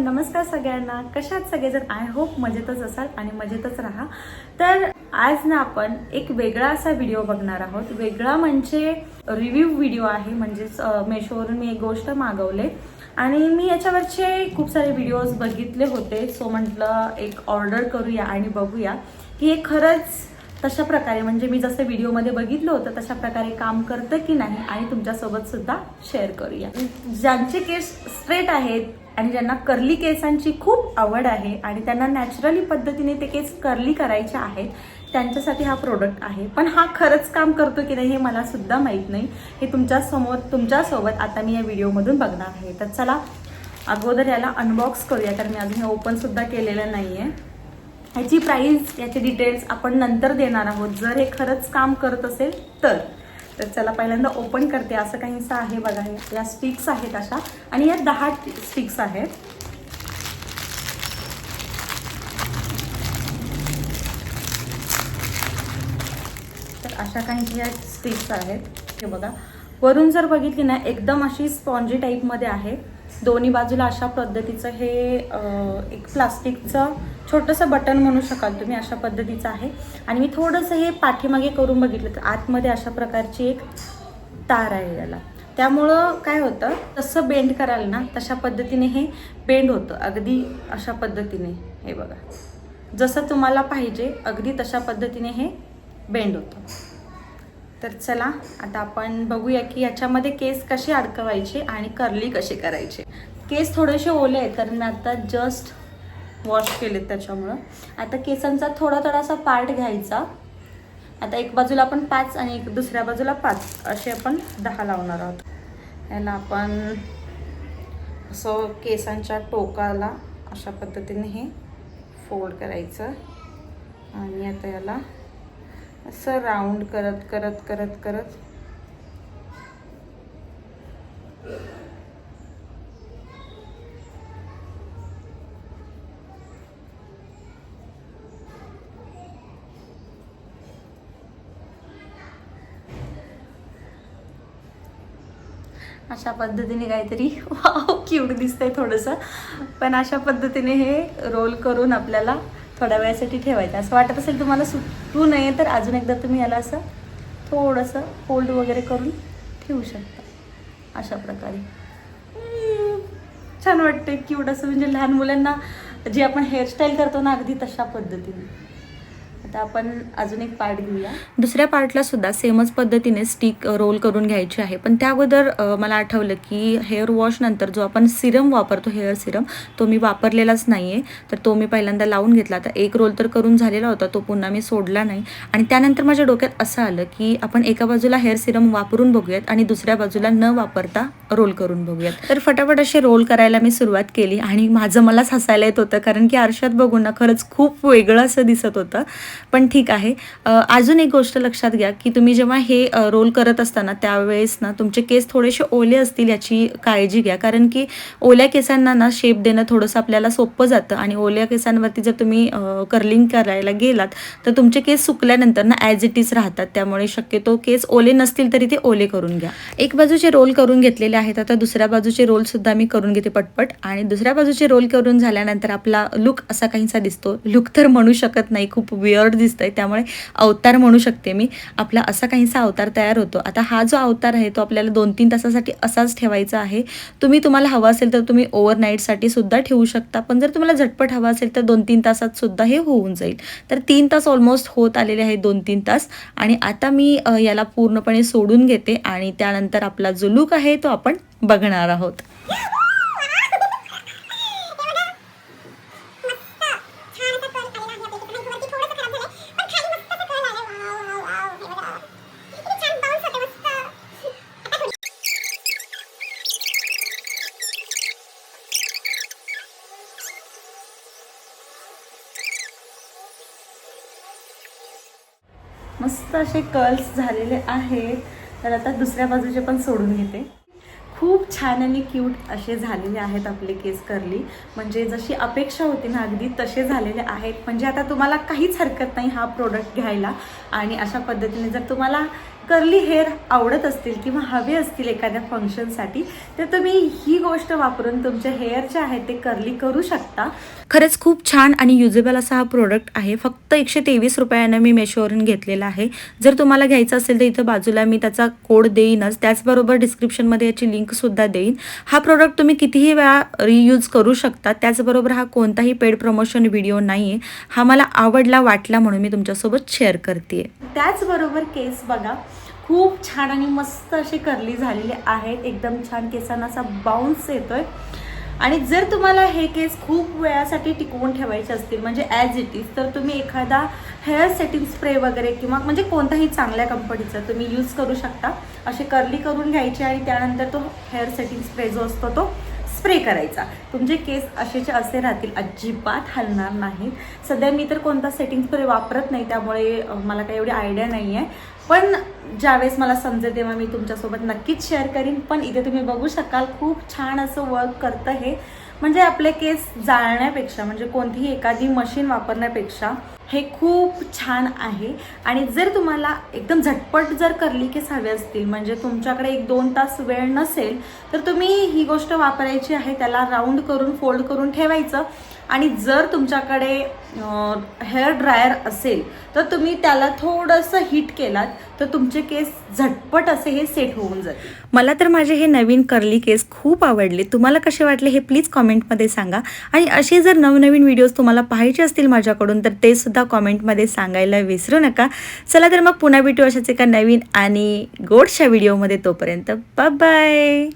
नमस्कार सगळ्यांना. कशात सगळेजण? आय होप मजेतच असाल आणि मजेतच राहा. तर आज ना आपण एक वेगळा असा व्हिडिओ बघणार आहोत. वेगळा म्हणजे रिव्ह्यू व्हिडिओ आहे. म्हणजेच मेशोवरून मी एक गोष्ट मागवले. आणि मी याच्यावरचे खूप सारे व्हिडिओज बघितले होते. सो म्हटलं एक ऑर्डर करूया आणि बघूया की हे खरंच तशा प्रकारे म्हणजे मी जसं व्हिडिओमध्ये बघितलं होतं तशा प्रकारे काम करतं की नाही आणि तुमच्यासोबत सुद्धा शेअर करूया. ज्यांचे केस स्ट्रेट आहेत आणि ज्यांना कर्ली केसांची खूप आवड आहे आणि त्यांना नॅचरली पद्धतीने ते केस कर्ली करायचे आहेत त्यांच्यासाठी हा प्रोडक्ट आहे. पण हा खरंच काम करतो की नाही हे मला सुद्धा माहीत नाही. हे तुमच्यासमोर तुमच्यासोबत आता मी या व्हिडिओमधून बघणार आहे. तर चला अगोदर याला अनबॉक्स करूया. कारण मी अजून हे ओपनसुद्धा केलेलं नाही आहे ह्याची प्राईस याचे डिटेल्स आपण नंतर देणार आहोत. जर हे खरंच काम करत असेल तर. तर चला पहिल्यांदा ओपन करते. असं काहीसं आहे बघा. या स्टिक्स आहेत अशा. आणि या दहा स्टिक्स आहेत. तर अशा काही या स्टिक्स आहेत. हे बघा. वरून जर बघितली ना एकदम अशी स्पॉन्जी टाईपमध्ये आहे. दोन्ही बाजूला अशा पद्धतीचं हे एक प्लास्टिकचं छोटंसं बटन म्हणू शकाल तुम्ही अशा पद्धतीचं आहे. आणि मी थोडंसं हे पाठीमागे करून बघितलं तर आतमध्ये अशा प्रकारची एक तार आहे याला. त्यामुळं काय होतं तसं बेंड कराल ना तशा पद्धतीने हे बेंड होतं. अगदी अशा पद्धतीने हे बघा. जसं तुम्हाला पाहिजे अगदी तशा पद्धतीने हे बेंड होतं. तर चला आता आपण बघूया की याच्यामध्ये केस कसे अडकवायचे आणि कर्ली कसे करायचे. केस थोडेसे ओले आहेत कारण मी आता जस्ट वॉश केलेत त्याच्यामुळं. आता केसांचा थोडा थोडासा पार्ट घ्यायचा. आता एक बाजूला आपण पाच आणि एक दुसऱ्या बाजूला पाच असे आपण दहा लावणार आहोत. याला आपण असं केसांच्या टोकाला अशा पद्धतीने हे फोल्ड करायचं. आणि आता याला असं राऊंड करत करत करत करत. अशा पद्धतीने काहीतरी. वाव क्यूट दिसतंय थोडंसं. पण अशा पद्धतीने हे रोल करून आपल्याला थोड्या वेळासाठी ठेवायचं. असं वाटत असेल तुम्हाला सुटू नये तर अजून एकदा तुम्ही याला असं थोडंसं फोल्ड वगैरे करून ठेवू शकता. अशा प्रकारे. छान वाटते क्यूट असं म्हणजे लहान मुलांना जे आपण हेअरस्टाईल करतो ना अगदी तशा पद्धतीने. आता आपण अजून एक पार्ट घेऊया. दुसऱ्या पार्टला सुद्धा सेमच पद्धतीने स्टिक रोल करून घ्यायची आहे. पण त्या अगोदर मला आठवलं की हेअर वॉश नंतर जो आपण सिरम वापरतो हेअर सिरम तो मी वापरलेलाच नाही आहे तर तो मी पहिल्यांदा लावून घेतला. तर एक रोल तर करून झालेला होता तो पुन्हा मी सोडला नाही. आणि त्यानंतर माझ्या डोक्यात असं आलं की आपण एका बाजूला हेअर सिरम वापरून बघूयात आणि दुसऱ्या बाजूला न वापरता रोल करून बघूयात. तर फटाफट असे रोल करायला मी सुरुवात केली आणि माझं मलाच हसायला येत होतं कारण की आरशात बघून ना खरंच खूप वेगळं असं दिसत होतं. पण ठीक आहे. अजून एक गोष्ट लक्षात घ्या की तुम्ही जेव्हा हे रोल करत असताना त्यावेळेस ना तुमचे केस थोडेसे ओले असतील याची काळजी घ्या. कारण की ओल्या केसांना ना शेप देणं थोडंसं आपल्याला सोपं जातं आणि ओल्या केसांवरती जर तुम्ही कर्लिंग करायला गेलात तर तुमचे केस सुकल्यानंतर ना ॲज इट इज राहतात. त्यामुळे शक्यतो केस ओले नसतील तरी ते ओले करून घ्या. एक बाजूचे रोल करून घेतलेले आहेत. आता दुसऱ्या बाजूचे रोलसुद्धा मी करून घेते पटपट. आणि दुसऱ्या बाजूचे रोल करून झाल्यानंतर आपला लुक असा काहीसा दिसतो. लुक तर म्हणू शकत नाही. खूप विअर्ड दिसतंय त्यामुळे अवतार म्हणू शकते मी. आपला असा काहीसा अवतार तयार होतो. आता हा जो अवतार आहे तो आपल्याला दोन तीन तासासाठी असाच ठेवायचा आहे. तुम्ही तुम्हाला हवा असेल तर तुम्ही ओव्हरनाईटसाठी सुद्धा ठेवू शकता. पण जर तुम्हाला झटपट हवा असेल तर दोन तीन तासात सुद्धा हे होऊन जाईल. तर तीन तास ऑलमोस्ट होत आलेले आहेत दोन तीन तास. आणि आता मी याला पूर्णपणे सोडून घेते आणि त्यानंतर आपला जो लुक आहे तो आपण बघणार आहोत. मस्त असे कर्ल्स झालेले आहेत. तर आता दुसऱ्या बाजूचे पण सोडून घेते. खूप छान आणि क्यूट असे झालेले आहेत आपले केस करली म्हणजे जशी अपेक्षा होती ना अगदी तसे झालेले आहेत. म्हणजे आता तुम्हाला काहीच हरकत नाही हा प्रोडक्ट घ्यायला. आणि अशा पद्धतीने जर तुम्हाला कर्ली हेअर आवडत असतील किंवा हवे असतील एखाद्या फंक्शनसाठी तर तुम्ही ही गोष्ट वापरून तुमचे हेअर जे आहेत ते कर्ली करू शकता. खरंच खूप छान आणि युजेबल असा हा प्रोडक्ट आहे. फक्त एकशे तेवीस रुपयानं मी मेशोवरून घेतलेला आहे. जर तुम्हाला घ्यायचं असेल तर इथं बाजूला मी त्याचा कोड देईनच. त्याचबरोबर डिस्क्रिप्शनमध्ये याची लिंकसुद्धा देईन. हा प्रोडक्ट तुम्ही कितीही वेळा रियूज करू शकता. त्याचबरोबर हा कोणताही पेड प्रमोशन व्हिडिओ नाही आहे हा मला आवडला वाटला म्हणून मी तुमच्यासोबत शेअर करते त्याचबरोबर केस बघा. खूप छान आणि मस्त असे कर्ली झालेले आहेत. एकदम छान केसांना असा बाउन्स येतोय. आणि जर तुम्हाला हे केस खूप वेळासाठी टिकवून ठेवायचे असतील म्हणजे ॲज इट इज तर तुम्ही एखादा हेअर सेटिंग स्प्रे वगैरे किंवा म्हणजे कोणताही चांगल्या कंपनीचा तुम्ही यूज करू शकता. असे कर्ली करून घ्यायचे आणि त्यानंतर तो हेअर सेटिंग स्प्रे जो असतो तो स्प्रे करायचा. तुमचे केस असेचे असे राहतील अजिबात हलणार नाहीत. सध्या मी तर कोणता सेटिंग स्प्रे वापरत नाही त्यामुळे मला काही एवढी आयडिया नाही आहे पण ज्यावेळेस मला समजेल तेव्हा मी तुमच्यासोबत नक्कीच शेअर करीन. पण इथे तुम्ही बघू शकाल खूप छान असं वर्क करतं हे. म्हणजे आपले केस जाळण्यापेक्षा म्हणजे कोणतीही एखादी मशीन वापरण्यापेक्षा हे खूप छान आहे. आणि जर तुम्हाला एकदम झटपट जर कर्ली केस हवे असतील म्हणजे तुमच्याकडे एक दोन तास वेळ नसेल तर तुम्ही ही गोष्ट वापरायची आहे त्याला राऊंड करून फोल्ड करून ठेवायचं. आणि जर तुमच्याकडे हेअर ड्रायर असेल तर तुम्ही त्याला थोडंसं हीट केलात तर तुमचे केस झटपट असे हे सेट होऊन जाते मला तर माझे हे नवीन कर्ली केस खूप आवडले. तुम्हाला कसे वाटले हे प्लीज कॉमेंटमध्ये सांगा. आणि असे जर नवनवीन व्हिडिओज तुम्हाला पाहायचे असतील माझ्याकडून तर ते सुद्धा कॉमेंटमध्ये सांगायला विसरू नका. चला तर मग पुन्हा भेटू अशाच एका नवीन आणि गोडशा व्हिडिओमध्ये तोपर्यंत. बाय